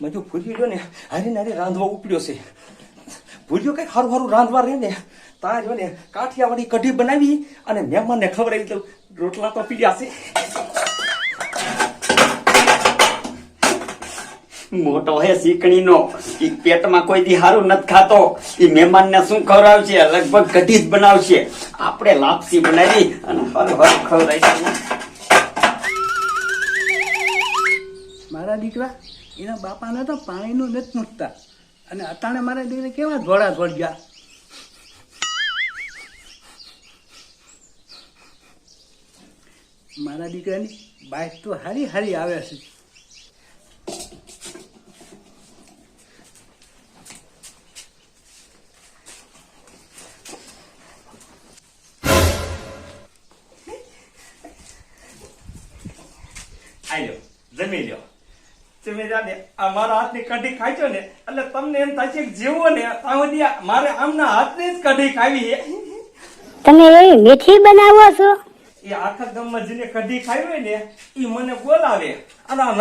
મેં જો ભૂલ્યો રહ્યો ને હારી નારી રાંધવા ઉપડ્યો છે. ભૂલ્યો કઈ સારું સારું રાંધવા રહે ને. તાર જો ને કાઠિયાવાડી કઢી બનાવી અને મહેમાનને ખવડાવી દઉં રોટલા તો પીડ્યા છે. મોટો હે શીકણીનો. ઈ પેટમાં કોઈ દી હારું નથી ખાતો. ઈ મહેમાનને શું ખવડાવશે? લગભગ કઢી જ બનાવશે. આપણે લાપસી બનાવી અને હર હર ખવડાવી મારા દીકરા એના બાપાને તો પાણીનું નથી મૂકતા. અને અટાણે મારા દીકરા કેવા ધોળા ધોળ ગયા. મારા દીકરાની બાઈક તો હારી હારી આવે છે. જમી લ્યો. તમે આ મારા હાથની કઢી ખાઈছো ને એટલે તમને એમ થશે કે જેવો ને ત્યાં મારે આમના હાથની જ કઢી ખાવી છે. તમે એવી મીઠી બનાવો છો? એ આખા ગામમાં જેને કઢી ખાવી ને એ મને બોલાવે. અને આ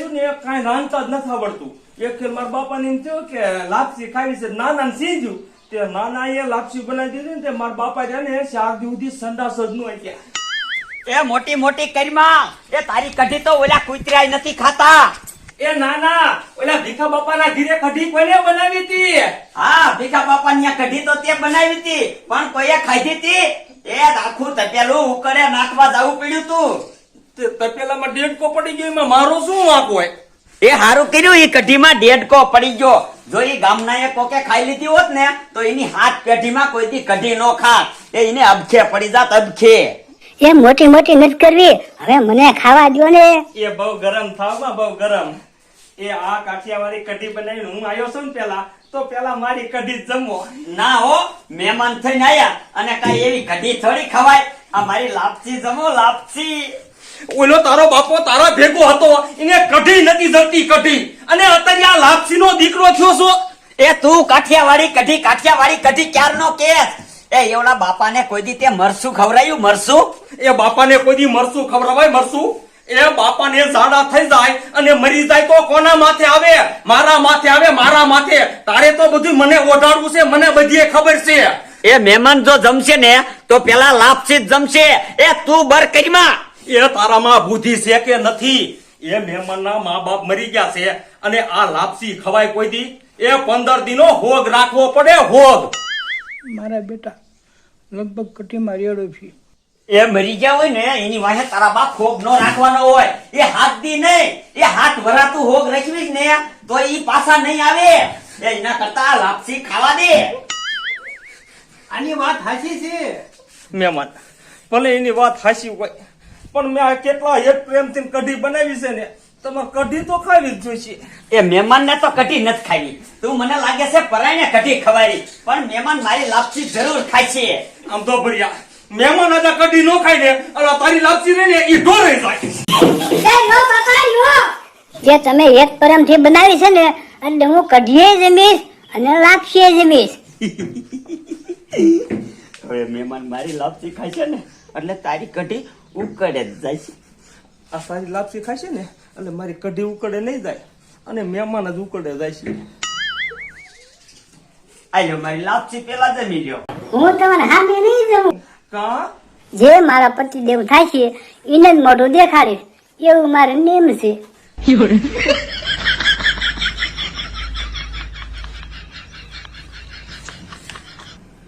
જો ને કાંઈ રાંધતા જ નથી આવડતું. એક ફેર મારા બાપાને એમ થયું કે લાપસી ખાવી છે નાના ને તે નાના એ લાપસી બનાવી દીધી ને તે મારા બાપા છે ને શાક સુધી સંડાસ જ ન એ મોટી મોટી કરીમાં એ તારી કઢી તો ઓલા કુતરાય નથી ખાતા. એ નાના ઓલા ભીખા બાપાના ઘીરે કઢી કોને બનાવી હતી? હા ભીખા બાપા ની કઢી તો તે બનાવી હતી પણ કોઈએ ખાધી હતી? એ આખું તપેલું ઉકળે નાખવા જવું પડ્યું તું. તપેલામાં ડેડકો પડી ગયો એમાં મારો શું વાંક હોય? એ હારું કર્યું એ કઢીમાં ડેડકો પડી ગયો. જો એ ગામના એ કોકે ખાઈ લીધી હોત ને તો એની હાથ પેઢીમાં કોઈ થી કઢી નો ખાત. એ એને અબખે પડી જાત અબખે. એ મોટી મોટી નથી કરવી. હવે મને ખાવા દો ને. એ બહુ ગરમ થાવમાં બહુ ગરમ. એ આ કાઠિયાવાડી કઢી બનાવીને હું આવ્યો છું ને પેલા તો પેલા મારી કઢી જમો. ના હો મહેમાન થઈને આયા અને કઈ એવી કઢી થોડી ખવાય. આ મારી લાપસી જમો લાપસી ઓલો તારો બાપો તારા ભેગો હતો એને કઢી નથી જતી કઢી. અને અત્યારે આ લાપસીનો દીકરો થયો છો. એ તું કાઠિયાવાડી કઢી કાઠિયાવાડી કઢી ક્યારનો કેસ? એ એવડા બાપાને કોઈ દી તે મરસું ખવડાયું મરસું? એ બાપાને કોઈ દી મરસું ખવડાવાય મરસું? એ બાપાને ઝાડા થઈ જાય અને મરી જાય તો કોના માથે આવે? મારા માથે આવે મારા માથે. તારે તો બધું મને ઓઢાડવું છે મને બધી ખબર છે. એ મહેમાન જો જમશે ને તો પેલા લાપસી જમશે. એ તું બર કરીમાં એ તારામાં બુદ્ધિ છે કે નથી? એ મહેમાનના મા બાપ મરી ગયા છે અને આ લાપસી ખવાય કોઈ દી? એ પંદર દિનો હોગ રાખવો પડે હોગ. મારા બેટા લગભગ કટી માર્યો છે. એ મરી ગયા હોય ને એની વાહે તારા બાપ હોગ નો રાખવાનો હોય. એ હાથ દી નહીં એ હાથ વરાતું હોગ રાખવી ને તો ઈ પાછા નહીં આવે. એના કરતા લાપસી ખાવા દે. આની વાત હાચી છે. મહેમાન ભલે એની વાત હાચી હોય પણ મેં આ કેટલા એક પ્રેમથી કઢી બનાવી છે ને તમે કઢી તો ખાવી જ જોઈશે. એ મહેમાન ને તો કઢી નથી ખાવી. તું મને લાગે છે પરાઈને કઢી ખવાડી. પણ મહેમાન મારી લાપસી જરૂર ખાય છે. આમ તો ભર્યા. મહેમાન આજા કઢી નો ખાય ને અલા તારી લાપસી રે ને એ ઢોરે જાય. જે તમે એક પરમથી બનાવી છે ને એટલે હું કઢીએ જમીશ અને લાપસીએ જમીશ હવે મહેમાન મારી લાપસી ખાય છે ને એટલે તારી કઢી ઉકળે જ જાય છે. આ તારી લાપસી ખાય છે ને એટલે મારી કઢી ઉકળે નહીં જાય અને મહેમાન જ ઉકળે જાય છે. આયો મારી લાપસી પેલા જમી લ્યો હું તમારે હામે નહીં કા જે મારા પતિદેવ થાય છે એને જ મોઢું દેખાડીશ એવું મારે નેમ છે.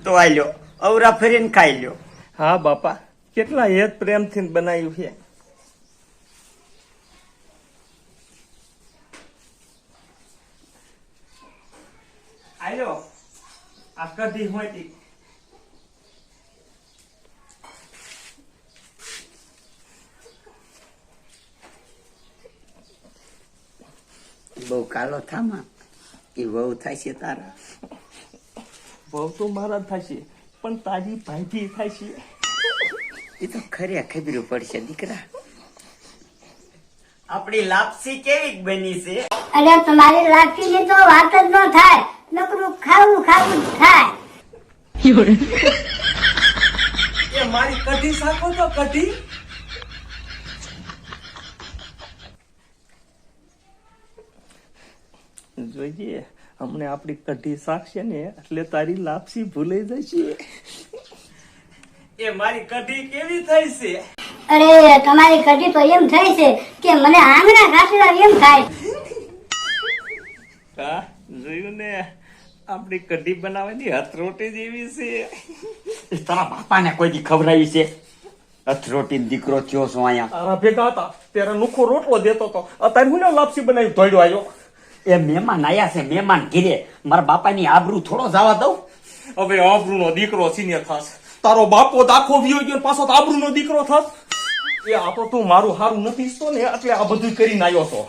તો આલ્યો અવરા ફરીને ખાઈ લ્યો. હા બાપા. કેટલા હેત પ્રેમથી બનાવ્યું છે. આયો આ કદી હોય બહુ કાલો થામા એ વહુ છે તારા? વહુ તો મારા થશે પણ તારી ભાઈથી થશે એ તો ખરે ખબરું પડશે દીકરા. આપણી લાપસી કેવી બની છે? અરે તમારી લાપસીની તો વાત જ ન થાય. નકરું ખાવું ખાવું જ થાય. એ મારી કઢી સાખો તો કઢી? જોઈએ. અમને આપણી કઢી શાકશે ને એટલે તારી લાપસી ભૂલાઈ જશે. એ મારી કઢી કેવી થઈ છે? અરે તમારી કઢી તો એમ થઈ છે કે મને આંગણા કાપેલા એમ થાય. હા જોયું ને? આપણી કઢી બનાવવાની હથરોટી જેવી છે. એ તારા બાપાને કોઈ દી ખવડાવી છે? અથરોટી દીકરો થયો છું અહીંયા? તારા ભેગા હતા ત્યારે નુખો રોટલો દેતો હતો. અત્યારે હું લાપસી બનાવી ધોડ્યો આવ્યો. એ મહેમાન આયા છે મહેમાન ઘીરે. મારા બાપાની આબરૂ થોડો જવા દઉં. હવે આબરૂનો દીકરો સિનિયર થાસ તારો બાપો દાખો વિયો ગયો ને પાછો આબરૂનો દીકરો થાસ એ આ તો તું મારું હારું નથી ઈચ્છતો ને એટલે આ બધું કરીને આવ્યો છો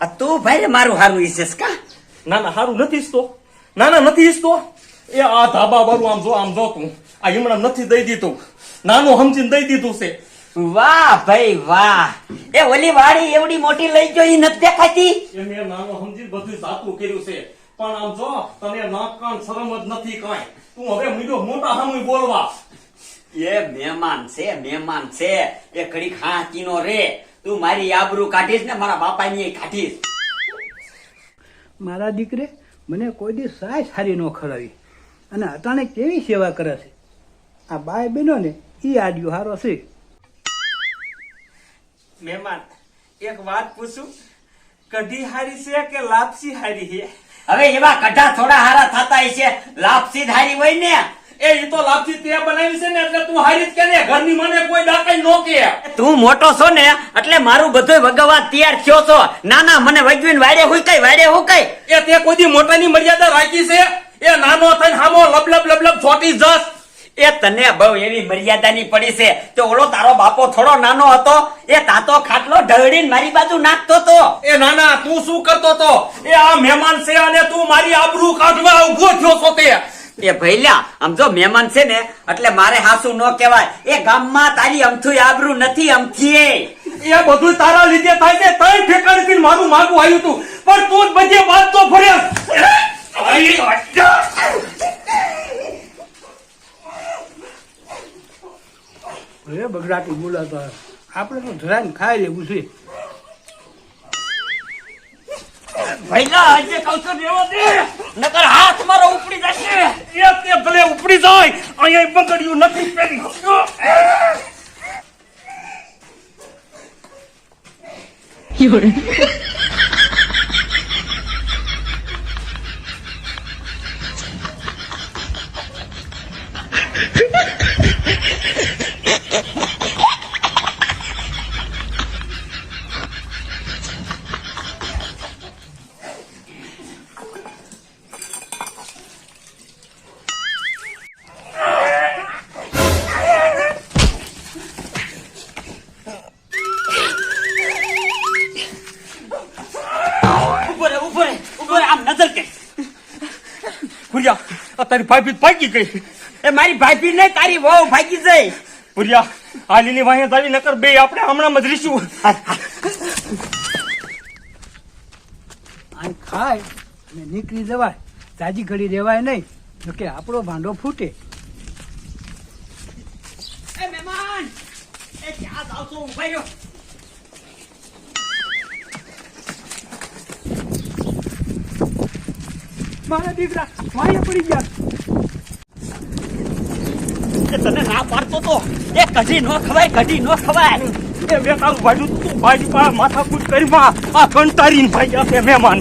આ તું ભાઈ મારું હારું ઈચ્છેસ કા? ના ના હારું નથી ઈચ્છતો. ના ના નથી ઈચ્છતો. એ આ ધાબા વાળું આમ જો આમ જો તું. આ હિમણા નથી દઈ દીધું. નાનું સમજીને દઈ દીધું છે. વાહ ભાઈ વાહ. એ ઓલી વાડી એવડી મોટી લઈ ગયો ઈ નથી દેખાતી? એ મેં નાનો બધું જાતું કર્યું છે. પણ આમ જો તને નાક કાન શરમ જ નથી કાંઈ. તું હવે મીડો મોટા સામે બોલવા. એ મહેમાન છે મહેમાન છે. એ ઘડી ખાંચીનો રે. તું મારી આબરૂ કાઢીશ ને મારા બાપાની કાઢીશ. મારા દીકરે મને કોઈ દી સાય સારી ન ખરાવી અને અટાણે કેવી સેવા કરે છે? આ બાય બેનો ને એ આડ્યો હારો છે. મહેમાન એક વાત પૂછું? કઢી હારી છે કે લાપસી હારી છે? હવે એવા કઢા થોડા હારા થતા છે. લાપસી ધારી હોય ને. એ ઈ તો લાપસી તે બનાવી છે ને એટલે તું હારી જ કે ને? ઘરની મને કોઈ ડાકાઈ નો કે. તું મોટો છો ને એટલે મારું બધું ભગવા તૈયાર થયો છો. ના ના મને વજવીને વાડે હોય કઈ વાડે હું કઈ. એ તે કોઈ મોટાની મર્યાદા રાખી છે? એ નાનો થઈને હામો લબલબ લબલબ છોટી જસ એ તને બહુ એવી મર્યાદાની પડી છે તો ઓલો તારો બાપો થોડો નાનો હતો એ તાતો ખાટલો ઢળડીને મારી બાજુ નાખતો તો એ નાના તું શું કરતો તો એ આ મહેમાન છે અને તું મારી આબરૂ કાઢવા ઊભો થયો છો તે એ ભૈલા આમ જો મહેમાન છે ને એટલે મારે હાસુ ન કહેવાય એ ગામમાં તારી અમથું આબરૂ નથી અમથી એ બધું તારા લીધે થાય છે તઈ ઠેકાણેથી મારું માગું આવ્યું તું પણ તું જ બધે વાત તો ફરે આઈ બગડાટી બોલાતો આપણે તો ધરાને ખાઈ લેવું છે. ભૈલા આજે રેવો દે નકર હાથ મારો ઉપડી જશે. એ તે ભલે ઉપડી જાય અહીંયા બંગડિયું નથી પેલી રે ઊભો રે ઊભો રે આમ નજર કે ભુરિયા આ તારી ભાભી ભાગી ગઈ. એ મારી ભાભી નહીં તારી વહુ ભાગી જઈ. ભુરિયા હાલીની વાહે તારી નકર બે આપણે હમણાં મજરીશું આ ખાય અને નીકળી જવાય. તાજી ઘડી રહેવાય નહીં તો કે આપણો ભાંડો ફૂટે. એ મહેમાન એ ચા જાવ ઊભા રહ્યો. મારા દીકરા માયા પડી ગયા. તને ના પાડતો તો. એ કઢી નો ખવાય કઢી નો ખવાય. એ મેં તારું ભાડું તું ભાડી પા માથાકૂટ કરી માં. આ કંટારીને ભાઈ છે મહેમાન.